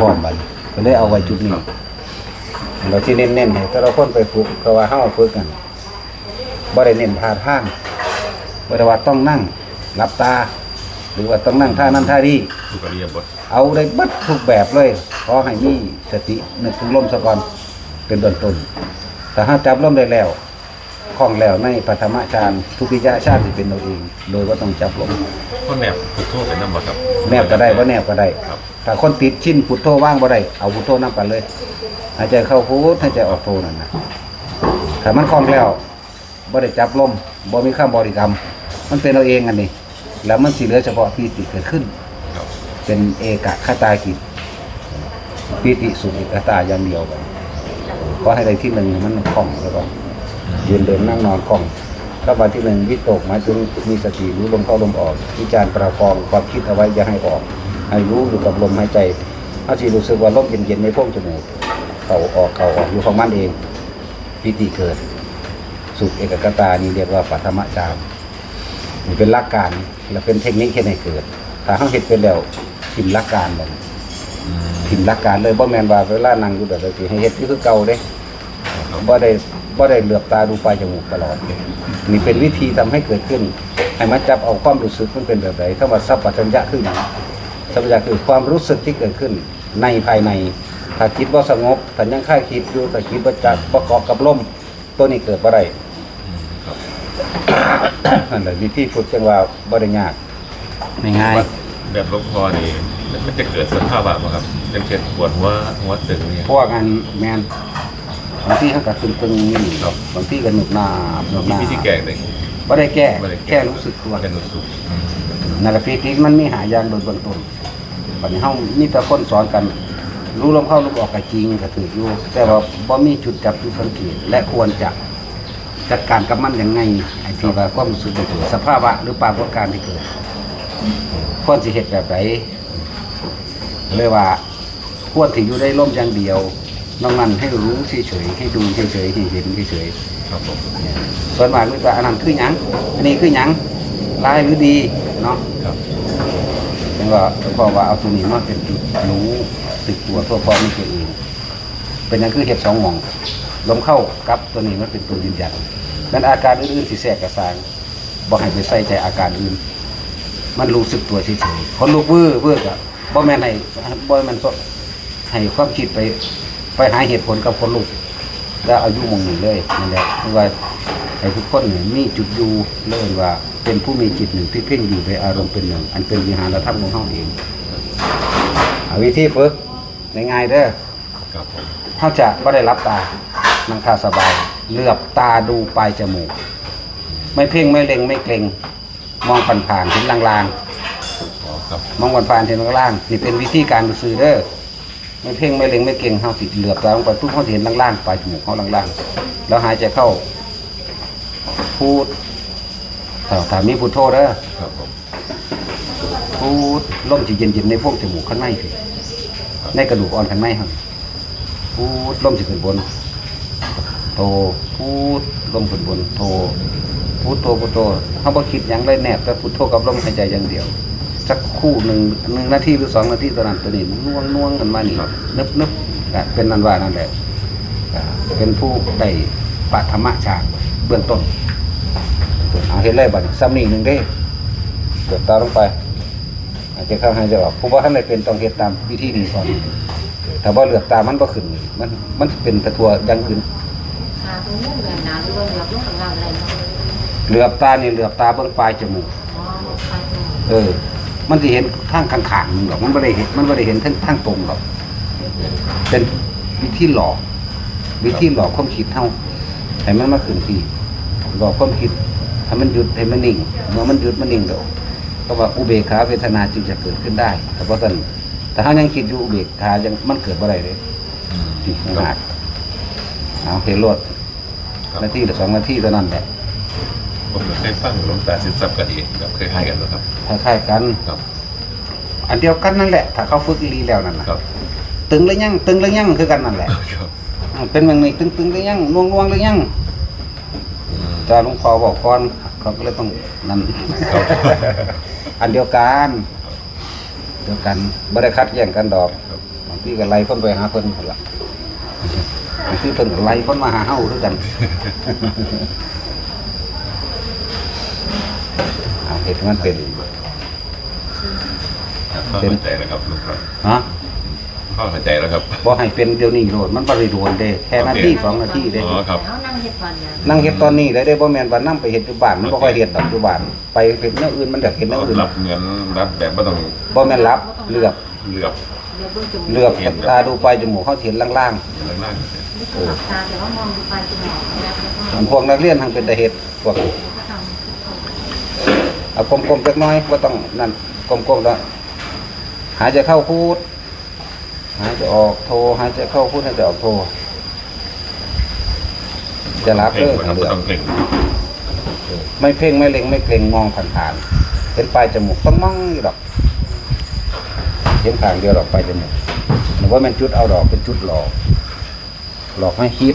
พร้อมบัดก็เลยเอาไว้จุดนี้เราสิเน้นๆให้แต่ละคนไปฝึกเพราะว่าเฮาฝึกกันบ่ได้เน้นท่าทางบ่ได้ว่าต้องนั่งหลับตา หรือว่าต้องนั่งท่านั้นท่านี้ทุกอริยบทเอาได้เบัดทุกแบบเลยขอให้มีสตินึกถึงลมซะก่อนเป็นเบื้องต้นถ้าหาจับลมได้แล้วคล่องแล้วในปฐมฌานทุกิยะฌานที่เป็นเราเอง โดยว่าต้องจับลมก็แนบพุทโธเป็นน้ำบ่ครับ แนบก็ได้ว่าแนบก็ได้ ครับ ถ้าคนติดชิ้นพุทโธว่างบ่ได้เอาพุทโธนับกันเลยหายใจเข้าพุทหายใจออกโธนั่นนะถ้ามันคล่องแล้วบ่ได้จับลมบ่มีข้ามบริกรรม มันเป็นเราเองอันนี้แล้วมันสิเหลือเฉพาะปีติเกิดขึ้น เป็นเอกะคตากิจปีติสุขเอกตาอย่างเดียวกันก็ให้ได้ที่หนึ่งมันคล่องแล้วก็ยืนเดินนั่งนอนคล่องก็วันที่หนึ่งวิตกหมายถึงมีสติรู้ลมเข้าลมออกวิจารณ์ประคองความคิดเอาไว้อย่าให้ออก ให้รู้อยู่กับลมหายใจอาสิรู้สึกว่าลมเย็นๆในโพรงจมูกเข้าออกเข้าออกอยู่ของมันเองปีติเกิด สุขเอกคตานี่เรียกว่าปัทมฌานนี่เป็นหลักการและเป็นเทคนิคแค่ให้เกิดถ้าเขาเห็นเป็นแล้วทิมหลักการเลยทิมหลักการเลยบ่แม่นว่าเวลานั่งอยู่แบบนี้ให้เฮ็ดอยู่คือเก่าเด้บ่ได้บ่ได้เหลือบตาดูปลายจมูกตลอดนี่เป็นวิธีทำให้เกิดขึ้นให้มาจับเอาความรู้สึกมันเป็นแบบไหนคำว่าสัพพัญญะคือหยัง สัพพัญญะคือความรู้สึกที่เกิดขึ้นในภายใน ถ้าคิดว่าสงบถ้ายังค่ายคิดอยู่ถ้าคิดว่าจักประกอบกับลมตัวนี้เกิดบ่ได้อืมครับนั่นแหละวิธีฝึกจังว่าบ่ได้ยากง่ายว่าแบบหลวงพ่อนี่มันจะเกิดสภาพแบบครับอย่างเช่นปวดหัวหัวตึงเนี่ยพวกงานแมนบางทีเขาก็ตึงๆนี่ครับบางทีก็หนุกหน้าหนุกหมีน้าวิธีแก้เลยบ่ได้แก้ไม่ได้แค่รู้สึกตัวแค่รู้สึกอืม นั่นแหละพีติมันมีหายางโดยเบื้องต้นบัดนี้ามีแต่คนสอนกัน รู้ลมเข้าลูกออกก็จริงก็ถืออยู่แต่ว่าบ่มีจุดจับจุดสังเกตและควรจะจัดการกับมันยังไงไอ้ที่ว่าความรู้สึกเกิดสภาวะหรือปรากฏการณ์ที่เกิดควรสิเฮ็ดแบบไหนเลยว่าควรที่อยู่ได้ร่มอย่างเดียวนอกนั้นให้รู้เฉยๆให้ดูเฉยๆให้เห็นเฉยๆครับผมส่วนมากนึกว่าอันนั้นคือหยังอันนี้คือหยังร้ายหรือดี เนาะครับเป็นว่าเพราะว่าเอาตัวนี้มาเป็นจุดรู้สึกตัวทั่วพร้อมในตัวเองเป็นหยังคือเห็ดสองหม่องลมเข้ากับตัวนี้มันเป็นตัวยืนยันนั้นอาการอื่นๆที่แทรกกระสางบ่ให้ไปใส่ใจอาการอื่น มันรู้สึกตัวเฉยๆคนลุกวื้อวื้อกับบ่แม่นให้บ่แม่นสให้ความคิดไป ไปหาเหตุผลกับคนลุกแล้วอายุมงหนึ่งเลยนั่นแหละเพราะว่า ไอ้ทุกคนเนี่ยมีจุดอยู่เลยว่าเป็นผู้มีจิตหนึ่งที่เพ่งอยู่ในอารมณ์เป็นหนึ่ง อันเป็นวิหารธรรมของเขาเองเอาวิธีฝึกง่ายๆเด้อครับผมเขาจะไม่ได้รับตานั่งท่าสบายเหลือบตาดูปลายจมูก ไม่เพ่งไม่เล็งไม่เกรงมองผ่านๆเห็นลางอ๋อครับๆมองผ่านๆเห็นล่างๆนี่เป็นวิธีการดูซื้อเด้อไม่เพ่งไม่เล็งไม่เกรงเขาติดเหลือบตาลงไปทุกเขาจะเห็นล่างๆปลายจมูกเขาล่างๆแล้วหายใจเข้า พูดถ้าถามมีพุทโธเด้อครับผมพูดลมจะเย็นๆในพวกจมูกข้างในสิในกระดูกอ่อนข้างในครับพูดลมจะขึ้นบนโทพูดลมขึ้นบนโทพูดโทพูดโทเขาบอกคิดหยังเลยแนบแต่พุทโธกับลมหายใจอย่างเดียวสักครู่หนึ่งหนึ่งนาทีหรือสองนาทีตอนนั้นตัวนี้น่วงน่วงกันมานี่นึบนึบก็เป็นนันว่านั่นแหละก็เป็นผู้ได้ปัธรรมฌานเบื้องต้น เอาเห็นเลยบัดนี้ซ้ำนี่หนึ่งเด้เกิดตาลงไป อาจจะเข้าให้จะออกผู้ว่าท่านใดเป็นต้องเฮ็ดตามวิธีนี้ก่อนถ้าว่าเหลือบตามันบ่ขึ้น มันมันเป็นตะทัวอยังขึ้นหาตรงมุมแบบนั้นหรือว่าเหลือบลงข้างล่างอะไรเนาะเหลือบตานี่เหลือบตาเบิ่งปลายจมูกอ๋อไปตรงเออ มันสิเห็นทางข้างๆนึงหรอกมันบ่ได้เห็นมันบ่ได้เห็นทางทางตรงหรอกเป็นวิธีหลอก วิธีหลอกความคิดเฮาให้มันมาขึ้นที่หลอกความคิด ให้มันหยุดให้มันนิ่ง เมื่อมันหยุดมันนิ่งแล้วก็ว่าอุเบกขาเวทนาจึงจะเกิดขึ้นได้ แต่เพราะฉะนั้นถ้าเฮายังคิดอยู่อุเบกขายังมันเกิดบ่ได้เลยอืมที่คหารับดเอาเห็นรถครับนาทีหรือสองนาทีเท่านั้นแหละผมเคยฟังหลวงตาสินทรัพย์กันเองครับเคยให้กันแล้วครับคล้ายๆกันครับ อันเดียวกันนั่นแหละ ถ้าเขาฝึกอีหลีแล้วนั่นนะครับ ตึงหรือยังตึงหรือยังคือกันนั่นแหละครับเป็นแบบนี้ตึงตึงหรือยังน่วงน่วงหรือยัง อืมจะหลวงพ่อบอกก่อนเขาก็เลยต้องนั่นครับอันเดียวกันเดียวกันบริคัดแย่งกันดอกครับบางที่ก็ไล่คนไปหาเพิ่นพุ่นล่ะคือเพิ่นก็ไล่คนมาหาเฮาคือกันเอาเฮ็ดให้มันเป็นครับเข้าเข้าใจแล้วครับลุงครับฮะเข้าเข้าใจแล้วครับบ่ให้เป็นเดี๋ยวนี้โลดมันบ่ได้โดนเด้แค่นาทีสองนาทีเด้อ๋อครับเอา นั่งเฮ็ดวันเนี่ยนั่งเฮ็ดตอนนี้ได้เด้บ่แม่นว่านํไปเฮ็ดอยู่บ้านมันบ่ค่อยเฮ็ดดอกอยู่บ้านไปเฮ็ดแนวอื่นมันอยากเฮ็ดแนวอื่นรับเงินรับแบบไม่ต้องบ่แม่นรับเลือกเลือกเดี๋ยวเบิ่งจมูกเลือกตาดูปลายจมูกเขาเห็นล่างล่างนี่คือหลับตาแต่ว่ามองดูปลายจมูกแล้วก็ๆมันพวกนักเรียนทางเป็นตาเฮ็ดพวกก็ทเอากลมๆจักหน้อยบ่ต้องนั่นกลมๆแล้วหายใจเข้าพูดหายใจออกโทหายใจเข้าพูดหายใจออกโท จะรับเพ่เด้งอมันเลือกต้องเพ่งไม่เพ่งไม่เล็งไม่เกรงมองผ่านๆเห็นปลายจมูกต้องมองอยู่ดอกเห็นทางเดียวดอกปลายจมูกหรือว่ามันจุดเอาดอกเป็นจุดหลอก หลอกให้คิด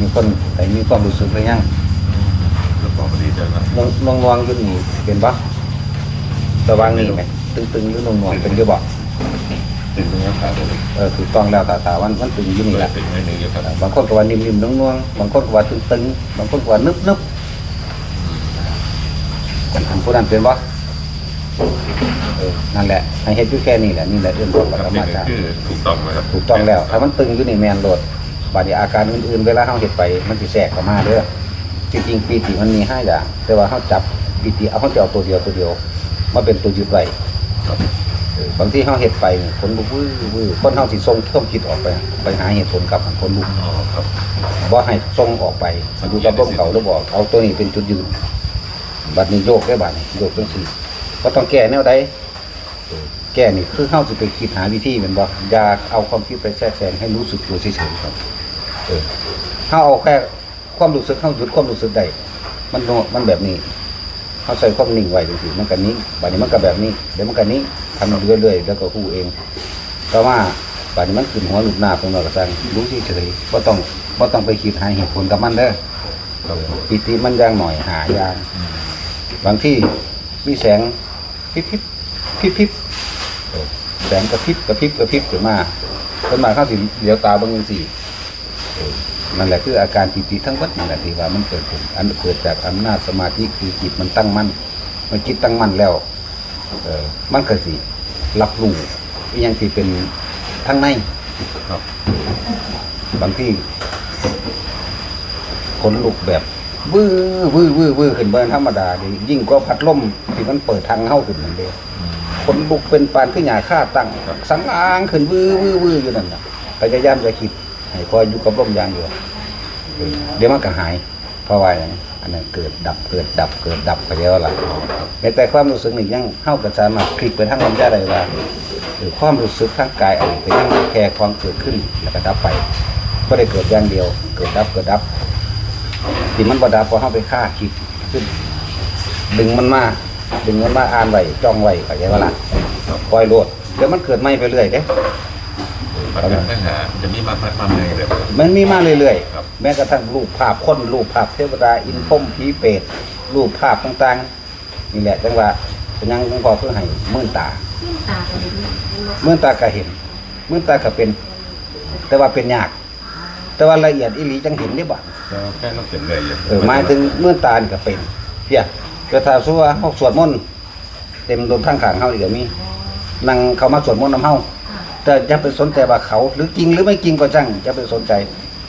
มีคนแต่มี ความรู้สึกหรือยังแล้วบอกพอดีเจอกันนวงนวงนวงอยุ่นี่เป็นปะระวังนี่ไหมตึงตึงๆหรือนวงนวงเป็นหรือเปล่าถึงตรงนี้ครับผมเออถูกต้องแล้วตาตาวันมันตึงอยู่นี่แหละถึงไม่หนึ่งอยู่ครับบางคนก็ว่านิ่มๆนวงๆบางคนก็ว่าตึงๆบางคนก็ว่านึบๆอันผู้นั้นเป็นปะเออนั่นแหละให้เฮ็ดอยู่แค่นี้แหละนี่แหละเรื่องของปครรับมานี่จารย์คือถูกต้องนะครับถูกต้องแล้ว ถ้ามันตึงอยู่นี่แมนโหลด บาดนี้อาการอื่นๆ เวลาเฮาเฮ็ดไปมันสิแทรกเข้ามาเด้อจริงๆปีติมันมีห้าอย่างแต่ว่าเฮาจับปีติเอาเฮาจะเอาตัวเดียวตัวเดียวมาเป็นตัวยึดไว้ครับเออบางที่เฮาเฮ็ดไปนี่คนลุกวื้อวื้อคนเฮาสิส่งความคิดออกไป ไปหาเหตุผลกับคนลุกอ๋อครับบ่ให้ส่งออกไปอยู่กับร่มเก่าหรือบอกเอาตัวนี้เป็นจุดยืนบัดนี้โยกได้บัดนี้โยกจังซี่ก็ต้องแก้แนวใดเออแก้นี่คือเฮาสิไปคิดหาวิธีแม่นบ่อย่าเอาความคิดไปแทรกแซงให้รู้สึกตัวเฉยๆครับ เออถ้าเอาแค่ความรู้สึกเขาหยุดความรู้สึกได้มันโนมันแบบนี้เขาใส่ความนิ่งไว้ดูสิมันกันนี้บัดนี้มันก็แบบนี้เดี๋ยวมันกันนี้ทำเรื่อยๆแล้วก็คู่เองแต่ว่าบัดนี้มันขึ้นหัวหลุดหน้าของเราก็สั่งรู้ที่เฉยๆว่าต้องว่าต้องไปคิดหาเหตุผลกับมันเด้อปิติมันย่างหน่อยหายางบางที่มีแสงพิบพิบพิบพิบแสงกระพริบกระพริบกระพริบขึ้นมาขึ้นมาข้าสิเดี๋ยวตาบางอย่างสี่ นั่นแหละคืออาการปิติทั้งหมดนั่นแหละที่ว่ามันเกิดขึ้นอันเกิดจากอำนาจสมาธิคือจิตมันตั้งมั่นมันจิตตั้งมั่นแล้วเออมันก็สิรับรู้อหยังที่เป็นทั้งในครับ บางที่ขนลุกแบบวื้อวื้อวื้อวื้อขึ้นเบนธรรมดาดิยิ่งกว่าพัดลมที่มันเปิดทางเข้าขึ้นนั่นเองขนลุกเป็นปานขึ้นหยาค่าตั้งสังอางขึ้นวื้อวื้อวื้ออยู่นั่นน่ะพยายามจะคิด ให้คอยอยู่กับลมอย่างเดียวเออเดี๋ยวมันก็หายเพราะว่าอย่างนั้อันนั้นเกิดดับเกิดดับเกิดดับไปแล้วล่ะอ๋อครับแต่ความรู้สึกนี่ยังเข้ากับสามารถคลิกไปทางลมได้เลยว่าหรือความรู้สึกทางกายอะไรก็ยังแค่ความเกิดขึ้นแล้วก็ดับไป ก็ได้เกิดอย่างเดียว เกิดดับเกิดดับที่มันบดับพราะเข้าไปฆ่าคิดขึ้น ดึงมันมาดึงมันมาอ่านไว้จ้องไว้ก็ยังว่าล่ะปล่อยโลดเดี๋ยวมันเกิดไม่ไปเรื่อยเด้ ปัญหาปัญหาจะมีมาพัดมาใหม่เลยครับมันมีมาเรื่อยครับแม้กระทั่งรูปภาพคนรูปภาพเทวดาอินพรหมผีเปรตรูปภาพต่างๆนี่แหละจังว่าเป็นหยังหลวงพ่อเพื่อให้มื่นตาขึ้นตากันเลยมื่นตาก็เห็นมื่นตาก็เป็น แต่ว่าเป็นยาก แต่ว่าละเอียดอีหลีจังเห็นได้บ่แล้วแค่ต้องเป็นเลยอย่างเออหมายถึงมื่นตานี่ก็เป็นเพียก็ถ้าสู้ว่าเฮาสวดมนต์เต็มโดนทางข้างเฮาอีกก็มีนั่งเขามาสวดมนต์นำเฮา แต่อย่าไปสนใจว่าเขา หรือจริงหรือไม่จริงก็ช่างอย่าไปสนใจ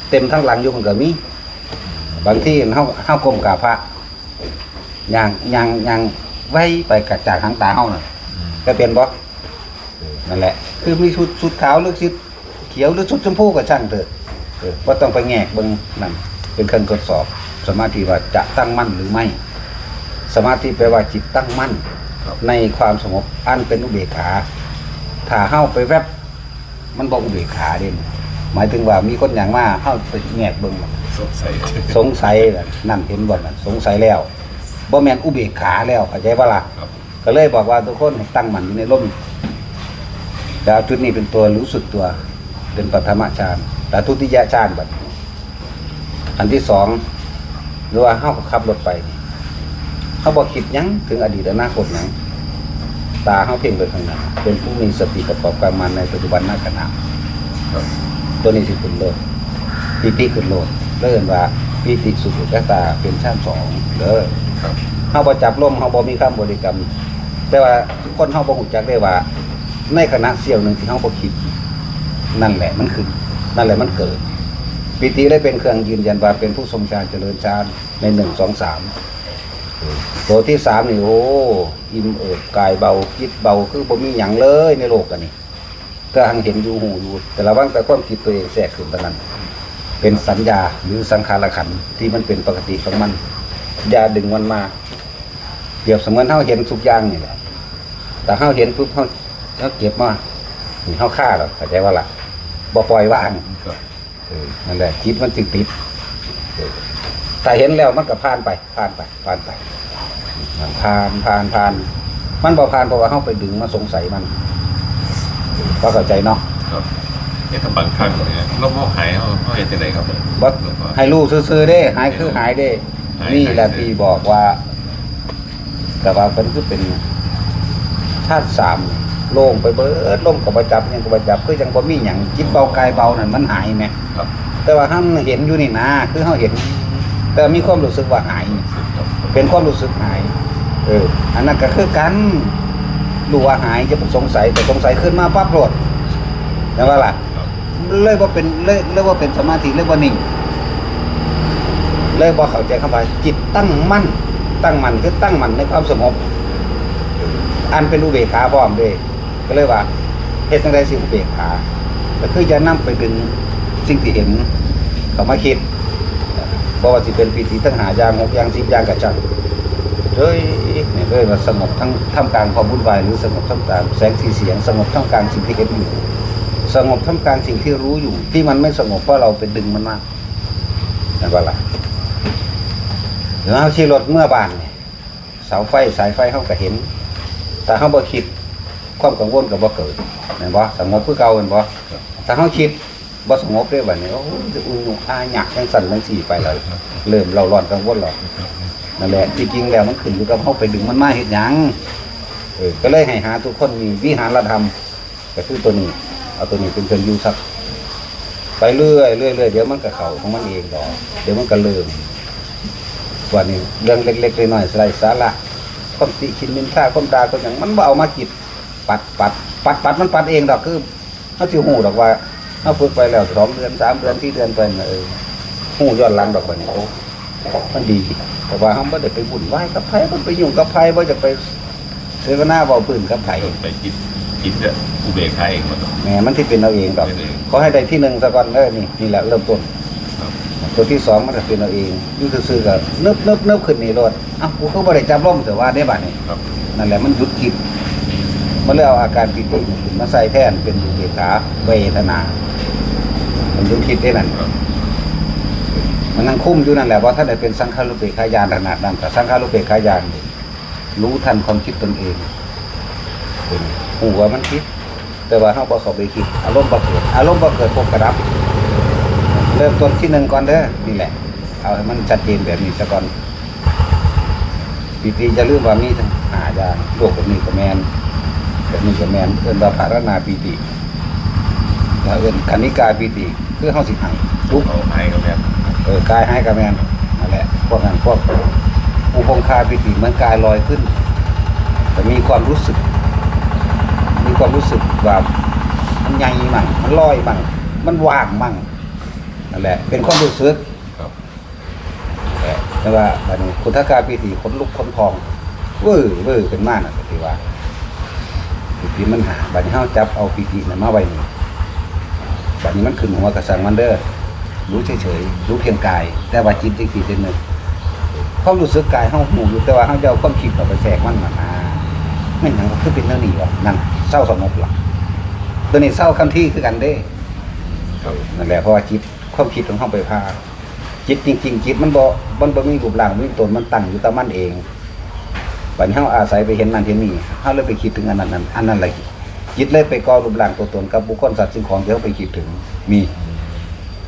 เต็มทั้งหลังอยู่มันก็มีบางที่เฮาเฮากรมกราบพระย่างย่างย่างไว้ไปกระจากหางตาเฮาน่ะก็เป็นบ่นั่นแหละ คือมีชุดชุดขาวหรือชุดเขียวหรือชุดชมพูก็ช่างเถอะเออบ่ต้องไปแงกเบิ่งนั่นเป็นเครื่องทดสอบ สมาธิว่าจะตั้งมั่นหรือไม่ สมาธิแปลว่าจิตตั้งมั่น ในความสงบอันเป็นอุเบกขาถ้าเฮาไปแวบ มันบอกอุเบกขาเด่นหมายถึงว่ามีคนอย่างมาเฮาไปแงกเบิ่งมันสงสัยสงสัยน่ะนั่นเห็นบ่นั่นสงสัยแล้วบ่แม่นอุเบกขาแล้วเข้าใจบ่ล่ะครับก็เลยบอกว่าทุกคนให้ตั้งมั่นอยู่ในลมแต่เอาจุดนี้เป็นตัวรู้สึกตัว เป็นปฐมฌานแต่ทุติยฌานบัดอันที่สองหรือว่าเฮาก็ขับรถไปนี่เฮาบ่คิดหยังถึงอดีตอนาคตหยัง ตาเฮาเพ่งไปข้างหน้าเป็นผู้มีสติประกอบการมาในปัจจุบันหน้าขณะตัวนี้สิขึ้นโลดปีติขึ้นโลดเริ่มว่าปีติสุขุกตาเป็นชั้นสองเด้อครับเฮาบ่จับลมเฮาบ่มีคำบริกรรม แต่ว่าทุกคนเฮาบ่ฮู้จักได้ว่า ในขณะเสี้ยวหนึ่งที่เฮาบ่คิดนั่นแหละมันขึ้นนั่นแหละมันเกิดปีติเลยเป็นเครื่องยืนยันว่าเป็นผู้ทรงฌานเจริญฌานในหนึ่งสองสาม ตัวที่สามนี่โอ้อิ่มเอิบกายเบาจิตเบาคือบ่มีหยังเลยในโลกอันนี้ก็หังเห็นอยู่หูอยู่ แต่ละว่างแต่ความคิดตัวเองแทรกขึ้นตอนนั้น เป็นสัญญาหรือสังขารขันที่มันเป็นปกติของมันอย่าดึงมันมาเปรียบเสมือนเฮาเห็นทุกอย่างนี่แหละแต่เฮาเห็นปุ๊บเฮาเฮาเก็บมานี่เฮาฆ่าหรอกเข้าใจว่าล่ะบ่ปล่อยวางนั่นแหละจิตมันจึงติด ถ้าเห็นแล้วมันก็ผ่านไป ผ่านไป ผ่านไปมันผ่านผ่านผ่าน มันบ่ผ่านเพราะว่าเฮาไปดึงมาสงสัยมันก็เข้าใจเนาะครับเอ๊ะถ้าบางครั้งเนี่ยเรามองหายเขาเขาเห็นที่ไหนครับบ่หลวงพ่อให้รู้ซื่อๆเด้ หายคือหายเด้หายนี่แหละหายที่บอกว่า แต่ว่าเป็นคือเป็นชาติสามโล่งไปเบิดล่มกับประจับหยังกับประจับคือจังบ่มีหยังจิตเบากายเบานั่นมันหายไหมครับแต่ว่าเฮาเห็นอยู่นี่นะคือเฮาเห็น แต่มีความรู้สึกว่าหาย เป็นความรู้สึกหาย เออ อันนั้นก็คือกันรู้ว่าหายจะสงสัยแต่สงสัยขึ้นมาปั๊บโลดแล้วว่าล่ะครับเลยว่าเป็นเลยเลยว่าเป็นสมาธิเลยว่านิ่งเลยว่าเข้าใจคำว่าจิตตั้งมั่น ตั้งมั่นคือตั้งมั่นในความสงบอันเป็นอุเบกขาพร้อมด้ยก็เลยว่าเหตุจังไดสิอุเบกขาก็คือจะนำไปดึงสิ่งที่เห็นเข้ามาคิด เพราะว่าสิเป็นปีติทั้งหายางหกยางสิบยางกระจังเลยเนี่ยเลยว่าสงบทั้งท่ามกลางความวุ่นวายหรือสงบท่ามกลางแสงสีเสียง สงบท่ามกลางสิ่งที่เห็นอยู่สงบท่ามกลางสิ่งที่รู้อยู่ ที่มันไม่สงบเพราะเราไปดึงมันมากนั่นว่าล่ะหรือเอาชีรถเมื่อบานเสาไฟสายไฟเขาก็เห็น แต่เขาบ่คิดความกังวลกับบ่เกิดเห็นบ่สงบคือเก่าเห็นบ่ถ้าเขาคิด บ่สงบได้บัดนี้โอ้ยจะอุ่นอาหยักจังสั่นจังสี่ไปเลยเริ่มเราร้อนกังวลหรอกนั่นแหละจริงๆแล้วมันขึ้นอยู่กับเขาไปดึงมันมาเฮ็ดหยังเออก็เลยให้หาทุกคนมีวิหารธรรมก็คือตัวนี้เอาตัวนี้เป็นเครื่องอยู่สักไปเรื่อยเรื่อยเรื่อยเดี๋ยวมันก็เข่าของมันเองดอกเดี๋ยวมันก็เริ่มวันนี้เรื่องเล็กๆน้อยๆสไลสาระความติขินนินท่าความดาความอย่างมันบ่เอามากิดปัดปัดปัดปัดมันปัดเองดอกคือเขาสิหูดอกว่า เขาฝึกไปแล้วสองเดือนสามเดือนสี่เดือนไปน่ะเออหูย้อนหลังดอกบัดนี้โอ้มันดี แต่ว่าเขาไม่ได้ไปบุ่นไหวายกับไผมันไปยุ่งกับไผว่าจะไปเสวนาเบาพื้นกับไผไปคิดคิดจะอุเบกขาเองหมดแหมมันที่เป็นเอาเองดอกเป็นเองขอให้ได้ที่หนึ่งซะก่อนเออนี่นี่แหละเริ่มต้นครับตัวที่สองมันจะเป็นเอาเองอยุ่ซื่อๆกับเนิบเนิบเนิบขึ้นนี่รถอ้าวกูก็บ่ได้จับร่มแต่ว่าได้บัดนี่ครับนั่นแหละมันหยุดคิดมันเลยเอาอาการปิติขึ้นมาใส่แทนเป็นอุเบกขาเวทนา มันยุคิดได้นั่นมันนั่งคุ้มอยู่นั่นแหละว่าถ้าได้เป็นสังขารุเปกขายานขนาดนั้นแต่สังขารุเปกขายานรู้ทันความคิดตนเองหูว่ามันคิด แต่ว่าเฮาบ่เขาไปคิด อารมณ์บ่เกิด อารมณ์บ่เกิดพวกระดับ เริ่มต้นที่หนึ่งก่อนเด้อนี่แหละ เอาให้มันชัดเจนแบบนี้ซะก่อนปีติจะลืมว่ามีทั้งหาอย่างโลกแบบนี้ก็แมนแบบนี้ก็แมนเอิ้นว่าภารณาปีติ แล้วเอิ้นคณิกาปีติคือเฮาสิให้ทุกเอาให้กับแม่เออกายให้กับแมนนั่นแหละพวกนั้นพวกอุปงคาปิติเหมันกายลอยขึ้น แต่มีความรู้สึก มีความรู้สึกว่ามันใหญ่มั่งมันลอยมั่งมันว่างมั่งนั่นแหละ เป็นความรู้สึกครับแต่ว่าอันนี้คุณทกาปิติขนลุกขนพองเวอร์เวอร์เป็นมากนะที่ว่าปิติมันหาบัดนี้เฮาจับเอาปิตินั้นมาไว้นี่ บัดนี้มันขึ้นหัวกระสังมันเด้อรู้เฉยๆรู้เพียงกาย แต่ว่าจิตจริงๆเป็นหนึ่งความรู้สึกกายเฮาหูอยู่แต่ว่าเฮาจะเอาความคิดเข้าไปแทรกมันมาอ่าไม่หยังก็คือเป็นเรื่องนี้วะนั่นเศร้าสงบหลักตัวนี้เศร้าคำที่คือกันเด้ครับนั่นแหละเพราะว่าจิตความคิดของเฮาไปพาจิตจริงๆจิตมันบ่มันบ่มีรูปร่างมีตนมันตั้งอยู่แต่มันเองบัดนี้เฮาอาศัยไปเห็นนั่นเห็นนี่เฮาเลยไปคิดถึงอันนั้นอันอันนั้นเลย จิตเลยไปก่อรูปร่างตัวตนกับบุคคลสัตว์สิ่งของที่เฮาไปคิดถึงมี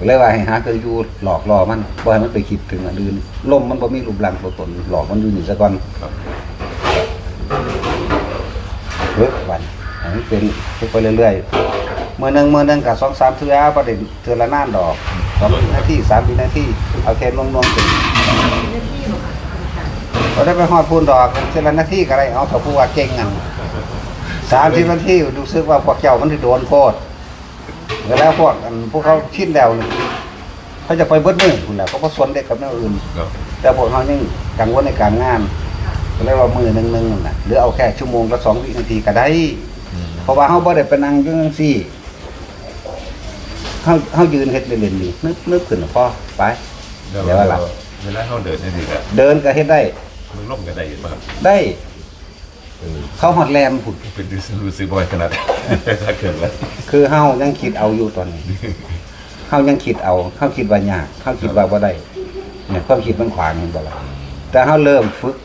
เลยว่าให้หาคืออยู่หลอกล่อมันบ่ให้มันไปคิดถึงอันอื่นลมมันบ่มีรูปร่างตัวตนหลอกมันอยู่นี่ซะก่อนครับเฮ้ยวันอันนี้เป็นเฮ็ดไปเรื่อยๆมื้อหนึงมื้อหนึงก็2 3เทื่อบ่ได้เทื่อละนานดอก2วินาที3วินาทีเอาแค่ลงๆเป็นหน้าที่หรอค่ะบ่ได้ไปฮอดพูนดอกเทื่อละนาทีก็ได้เอาถ้าผู้ว่าเก่ง กัน30นาทีรู้สึกว่าพวกเจ้ามันสิโดนโคตรแล้วพวกอันพวกเขาชินแล้วนี่เขาจะไปเบิดมื้อพุ่นแหละเขาบ่สนเด็กกับแนวอื่นครับแต่พวกเขายังกังวลในการงานก็เลยว่ามือหนึ่งหนึ่งนั่นน่ะหรือเอาแค่ชั่วโมงละสองวินาทีก็ได้อืมเพราะว่าเขาบ่ได้ไปนั่งอยู่จังซี่เขาเขายืนเฮ็ดเล่นๆนี่นึกนึกขึ้นพอไปเดี๋ยวว่าหลับเวลาเขาเดินนี่สิครับเดินก็เฮ็ดได้มันล่มกันได้อยู่ป่ะครับได้ เขาฮอดแลนด์พุ่นเป็นรู้สึกรู้สึกบ่อยขนาดถ้าเกิดว่าคือเฮายังคิดเอาอยู่ตอนนี้เฮายังคิดเอาเฮาคิดว่ายากเฮาคิดว่าบ่ได้เนี่ยความคิดมันขวางมันบ่ล่ะแต่เฮาเริ่มฝึก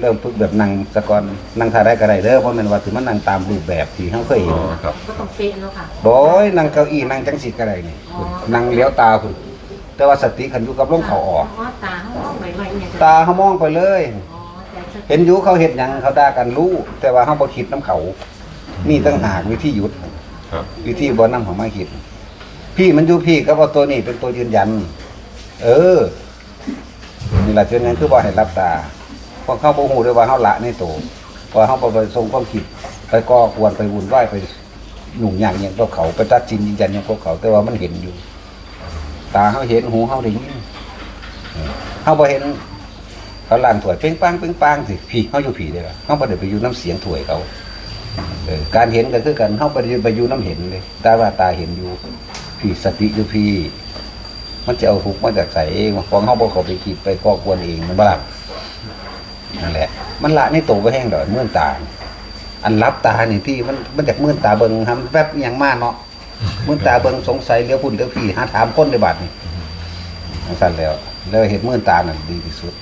เริ่มฝึกแบบนั่งสะก่อนนั่งท่าได้ก็ได้เด้อเพราะแม่นว่าสิมันนั่งตามรูปแบบที่เฮาเคยเห็อ๋นอครับก็ต้องเป๊ะแล้วค่ะโดยนั่งเก้าอี้นั่งจังสิก็ได้นี่อ๋อนั่งเลี้ยวตาคุณแต่ว่าสติขันอยู่กับลมเขาออกอ๋อตาเขามองไปไว้เนี่ยตาเขามองไปเลยอ๋อแต่สติ เห็นอยู่เขาเห็นหยังเขาด่ากันรู้ แต่ว่าเขาบ่คิดน้ำเขานี่ตั้งหากวิธีหยุดครับวิธีบ่นำของมาคิด พี่มันอยู่พี่ก็ว่าตัวนี้เป็นตัวยืนยัน เออนี่แหละเป็นงั้นคือบ่ให้รับตาเพราะเขาบ่ฮู้ด้วยว่าเขาละในตัวเพราะเขาบ่ไปทรงความคิด ไปก่อกวนไปวุ่นวายไปหนุ่งอย่างอย่างพวกเขาไปตัดสินยืนยันอย่างพวกเขา แต่ว่ามันเห็นอยู่ ตาเขาเห็นหูเขาได้ยินเออเขาบ่เห็น เขาล่างถวยเป้งปังเป้งปังสิผีเขาอยู่ผีเลยล่ะเขาบ่ได้ไปอยู่น้ำเสียงถวยเขาการเห็นก็คือกันเขาไปไปอยู่น้ำเห็นเลยตาว่าตาเห็นอยู่ผีสติอยู่ผีมันจะเอาทุกมาจากใสเองของเขาบ่เขาไปคิดไปก่อกวนเองมันบ่ล่ะนั่นแหละ มันละในตัวไปแห้งดอกเมื่อนตาอันรับตานี่ที่มันมันจากเมื่อนตาเบิ่งทำแวบอย่างมากเนาะมื่อตาเบิ่งสงสัยเลี้ยวพุ่นเลี้ยวพี่หาถามคนในบัดนี่สั่นแล้วแล้วเห็ดมื่อตานั่นดีที่สุด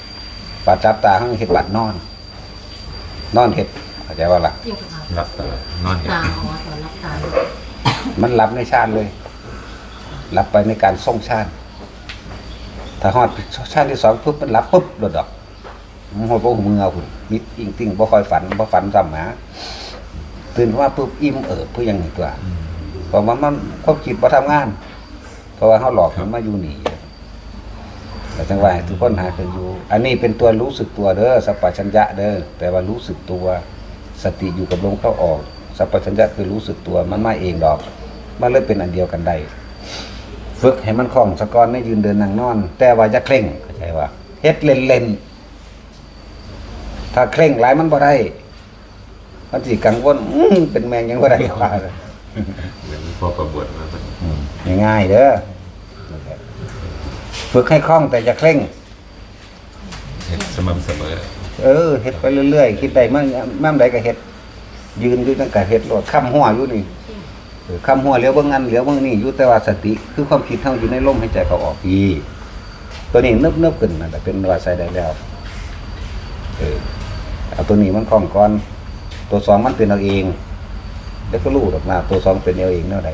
ปาจับตาข้างเห็ดบัดนอน นอนเห็ดเข้าใจว่าล่ะเกี่ยวกับค่ะรับตานอนเห็นตาอ๋อตอนรับตามันรับในชาติเลย รับไปในการส่งชาติ ถ้าฮอดชาติที่สองปุ๊บมันรับปุ๊บโดดดอกมันหดบ่หูมือเอาคุณมิดอิงติ่งบ่คอยฝันบ่ฝันซ้ำหาตื่นว่าปุ๊บอิ่มเอิบเพื่อยังหนึ่งตัวอืมเพราะว่ามันความคิดบ่ทำงาน เพราะว่าเขาหลอกมันมาอยู่นี่ แต่จังหวะทุกคนหาคืออยู่ อันนี้เป็นตัวรู้สึกตัวเด้อสัพพัญญะเด้อแต่ว่ารู้สึกตัว สติอยู่กับลมเข้าออก สัพพัญญะคือรู้สึกตัวมันไม่เองดอก มันเลยเป็นอันเดียวกันได้ฝึกให้มันคล่องสะกอนไม่ยืนเดินนั่งนอน แต่ว่าจะเคร่งเข้าใจว่าเฮ็ดเล่นเล่นๆถ้าเคร่งหลายมันบ่ได้มันสิกังวลอื้อเป็นแมงยังบ่ได้ว่าเลยเหมือนพอประบวชมาเป็นอืมง่ายๆเด้อ ฝึกให้คล่องแต่อย่าเคร่ง เห็นสม่ำเสมอ เออเฮ็ดไปเรื่อยๆ คิดได้มั่งมั่งใดก็เฮ็ด ยืนอยู่ตั้งแต่เฮ็ดโลดค้ำหัวอยู่นี่เออค้ำหัวเหลียวเบิ่งนั้นเหลียวเบิ่งนี่อยู่แต่ว่าสติ คือความคิดเฮาอยู่ในลมหายใจเขาออกอีตัวนี้นึบๆขึ้นนั่นแหละเป็นว่าใส่ได้แล้วเออเอาตัวนี้มันคล่องก่อน ตัวสองมันเป็นเอาเอง แล้วก็รู้ดอกนะตัวสองเป็นเอาเองแนวใด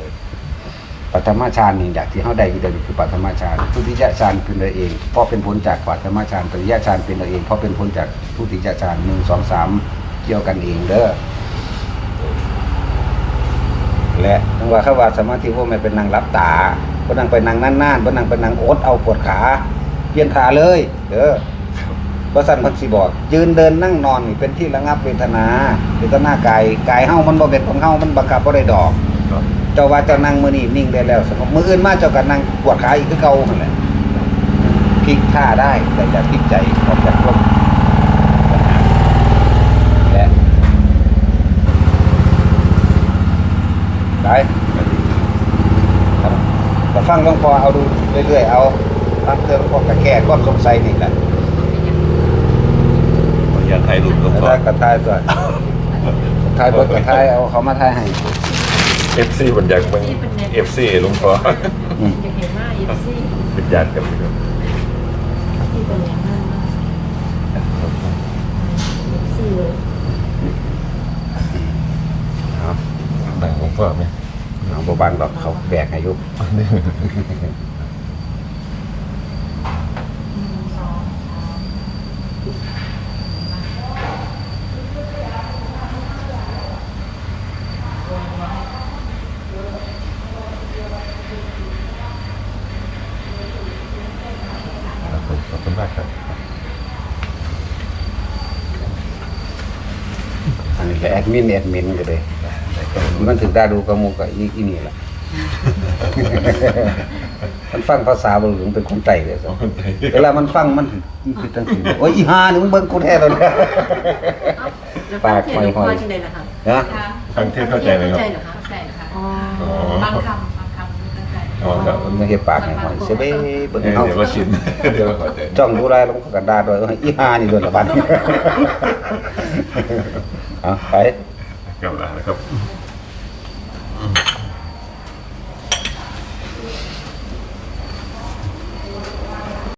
ปัทมาฌานนี่อยากที่เฮาได้อยู่เดิมคือปัทมาฌานทุติยฌานเป็นเราเองเพราะเป็นผลจากปัทมาฌานตติยฌานเป็นเราเองเพราะเป็นผลจากทุติยฌานหนึ่งสองสามเกี่ยวกันเองเด้อและทั้งว่าเขาว่าสมาธิพวกมันเป็นนางรับตาบ่นั่งไปนั่งนานๆบ่นั่งไปนั่งโอ๊ตเอาปวดขาเปลี่ยนขาเลย เด้อว่าสันพันสิบอก ยืนเดินนั่งนอนนี่เป็นที่ระงับเวทนาเวทนากายกายเฮามันบ่เป็นของเฮามันบังคับบ่ได้ดอก เจ้าว่าเจ้านั่งมื้อนี้นิ่งได้แล้วสงบมื้ออื่นมาเจ้าก็นั่งปวดขาอีกคือเก่านั่นแหละพลิกท่าได้แต่อย่าพลิกใจออกจากลมและได้ครับแต่ฟังหลวงพ่อเอาดูเรื่อยๆเอาฟังเธอหลวงพ่อก็แก้ความสงสัยนี่แหละขออนุญาตถ่ายรูปหลวงพ่อได้กระทายตัวทายบทกระทายเอาเขามาทายให้ FC บรรยากมัน FC หลวงพ่ออืม อยากเห็นว่าอีซี่เป็นญาติกันเลยครับที่เป็นอย่างนั้นอีซี่เลยเอาหนังหลวงพ่อไหมเอาบบังดอกเขาแบกให้อยุบครับผมขอบคุณมากครับ อันนี้ แหละแอดมินแอดมินก็เลยมันถึงได้ดูกระมูกกับอีอีนี่แหละมันฟังภาษาบหลวงเป็นคนไต้เลยสิเวลามันฟังมันมันคือตั้งสี่โอ้ยอีหานี่มึงเบิ่งกูแท้เลยนะปากหอยๆจังได๋ล่ะคะนะฟังเทศเข้าใจไหมครับเข้าใจเหรอคะเข้าใจค่ะอ๋ออ๋อบางคำบางคำไม่เข้าใจอ๋อครับมันไม่เห็นปากให้หอยเสยเบ้เบิ่งเดี๋ยวเฮาก็ชินเดี๋ยวก็เข้าใจจ้องดูแลลงกันดาโดยว่าอีหานี่โดนละบันเอาไป กลับแล้วนะครับ